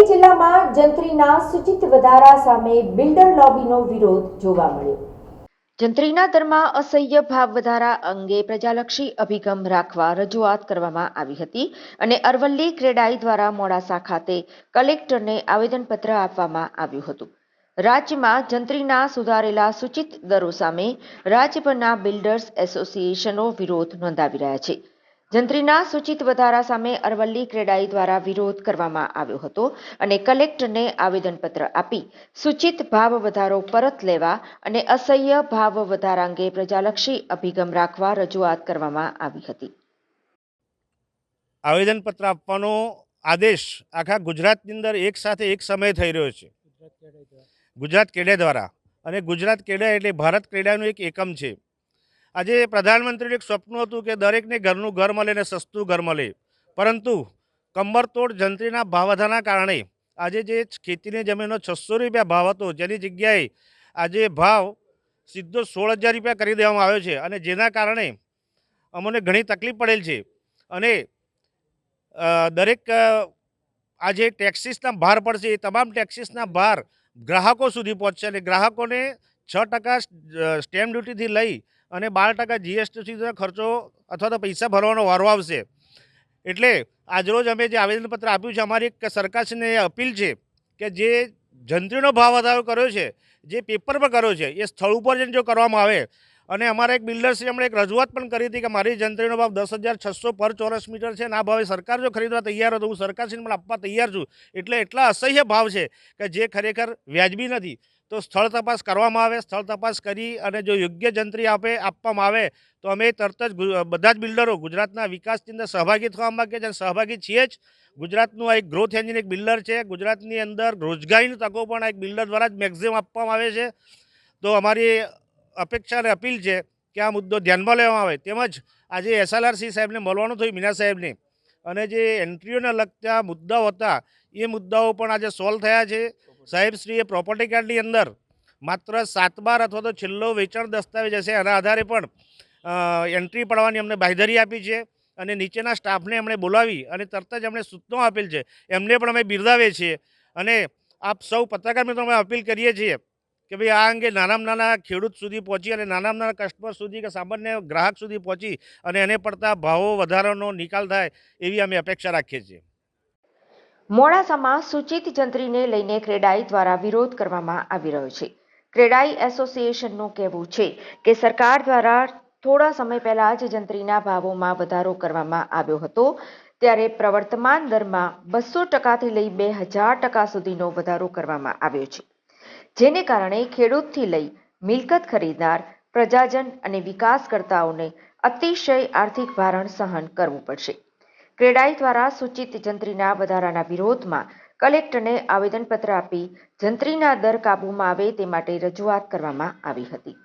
અરવલ્લી જિલ્લામાં જંત્રીના સૂચિત વધારા સામે બિલ્ડર લોબીનો વિરોધ જોવા મળ્યો. જંત્રીના દરમાં અસહ્ય ભાવ વધારા અંગે પ્રજાલક્ષી અભિગમ રાખવા રજૂઆત કરવામાં આવી હતી અને અરવલ્લી ક્રેડાઈ દ્વારા મોડાસા ખાતે કલેક્ટરને આવેદનપત્ર આપવામાં આવ્યું હતું. રાજ્યમાં જંત્રીના સુધારેલા સૂચિત દરો સામે રાજ્યભરના બિલ્ડર્સ એસોસિએશનો વિરોધ નોંધાવી રહ્યા છે. જંત્રીના સૂચિત વધારા સામે અરવલ્લી ક્રેડાઈ દ્વારા વિરોધ કરવામાં આવ્યો હતો અને કલેક્ટરને આવેદનપત્ર આપી સૂચિત ભાવ વધારો પરત લેવા અને અસહ્ય ભાવ વધારા અંગે પ્રજાલક્ષી અભિગમ રાખવા રજૂઆત કરવામાં આવી હતી. આવેદનપત્ર આપવાનો આદેશ આખા ગુજરાતની અંદર એક સાથે એક સમયે થઈ રહ્યો છે. ગુજરાત કેડે દ્વારા. અને ગુજરાત કેડા એટલે ભારત ક્રેડાનું એક એકમ છે. આજે પ્રધાનમંત્રીનું એક સપનું હતું કે દરેકને ઘરનું ઘર મળે અને સસ્તું ઘર મળે. પરંતુ કમરતોડ જંત્રીના ભાવ વધારાના કારણે આજે જે ખેતીની જમીનનો છસો રૂપિયા ભાવ હતો, જેની જગ્યાએ આજે ભાવ સીધો સોળ હજાર રૂપિયા કરી દેવામાં આવ્યો છે અને જેના કારણે અમને ઘણી તકલીફ પડેલ છે. અને દરેક આજે ટેક્સીસના ભાર પડશે, એ તમામ ટેક્સીસના ભાર ગ્રાહકો સુધી પહોંચશે અને ગ્રાહકોને છ ટકા સ્ટેમ્પ ડ્યુટીથી લઈ અને બાર ટકા જીએસટીનો ખર્ચો અથવા તો પૈસા ભરવાનો વારો આવશે. એટલે આજરોજ અમે જે આવેદનપત્ર આપ્યું છે, અમારી એક સરકારશ્રીને અપીલ છે કે જે જંત્રીનો ભાવ વધારો કર્યો છે, જે પેપર પર કર્યો છે, એ સ્થળ ઉપર જઈને જો કરવામાં આવે. અને અમારા એક બિલ્ડર્સે એમણે એક રજૂઆત પણ કરી હતી કે મારી જંત્રીનો ભાવ દસ હજાર છસો પર ચોરસ મીટર છે અને આ ભાવે સરકાર જો ખરીદવા તૈયાર હતો હું સરકારશ્રીને પણ આપવા તૈયાર છું. એટલે એટલા અસહ્ય ભાવ છે કે જે ખરેખર વ્યાજબી નથી. તો સ્થળ તપાસ કરવામાં આવે, સ્થળ તપાસ કરી અને જો યોગ્ય જંત્રી આપે, આપવામાં આવે, તો અમે તરત જ બધા જ બિલ્ડરો ગુજરાતના વિકાસની અંદર સહભાગી થવા માગીએ છીએ સહભાગી છીએ જ. ગુજરાતનું આ એક ગ્રોથ એન્જિન એક બિલ્ડર છે. ગુજરાતની અંદર રોજગારીની તકો પણ એક બિલ્ડર દ્વારા જ મેક્ઝિમમ આપવામાં આવે છે. તો અમારી અપેક્ષા અને અપીલ છે કે આ મુદ્દો ધ્યાનમાં લેવામાં આવે. તેમજ આજે એસએલઆરસી સાહેબને મળવાનું થયું, મીના સાહેબને. અને જે એન્ટ્રીઓને લગતા મુદ્દાઓ હતા, એ મુદ્દાઓ પણ આજે સોલ્વ થયા છે. સાહેબશ્રીએ પ્રોપર્ટી કાર્ડની અંદર માત્ર સાત બાર અથવા તો છેલ્લો વેચાણ દસ્તાવેજ હશે. એના આધારે પણ એન્ટ્રી પડવાની અમને બાંયધરી આપી છે અને નીચેના સ્ટાફને એમણે બોલાવી અને તરત જ એમણે સૂચનો આપેલ છે. એમને પણ અમે બિરદાવીએ છીએ અને આપ સૌ પત્રકાર મિત્રો, અમે અપીલ કરીએ છીએ કે ભાઈ આ અંગે નાનામાં નાના ખેડૂત સુધી પહોંચી અને નાનામાં નાના કસ્ટમર સુધી કે સામાન્ય ગ્રાહક સુધી પહોંચી અને એને પડતા ભાવો વધારાનો નિકાલ થાય એવી અમે અપેક્ષા રાખીએ છીએ. મોડાસામાં સૂચિત જંત્રીને લઈને ક્રેડાઈ દ્વારા વિરોધ કરવામાં આવી રહ્યો છે. ક્રેડાઈ એસોસિએશનનું કહેવું છે કે સરકાર દ્વારા થોડા સમય પહેલા જ જંત્રીના ભાવોમાં વધારો કરવામાં આવ્યો હતો, ત્યારે પ્રવર્તમાન દરમાં બસો ટકાથી લઈ બે હજાર ટકા સુધીનો વધારો કરવામાં આવ્યો છે. જેને કારણે ખેડૂતથી લઈ મિલકત ખરીદનાર, પ્રજાજન અને વિકાસકર્તાઓને અતિશય આર્થિક ભારણ સહન કરવું પડશે. ક્રેડાઈ દ્વારા સૂચિત જંત્રીના વધારાના વિરોધમાં કલેક્ટરને આવેદનપત્ર આપી જંત્રીના દર કાબૂમાં આવે તે માટે રજૂઆત કરવામાં આવી હતી.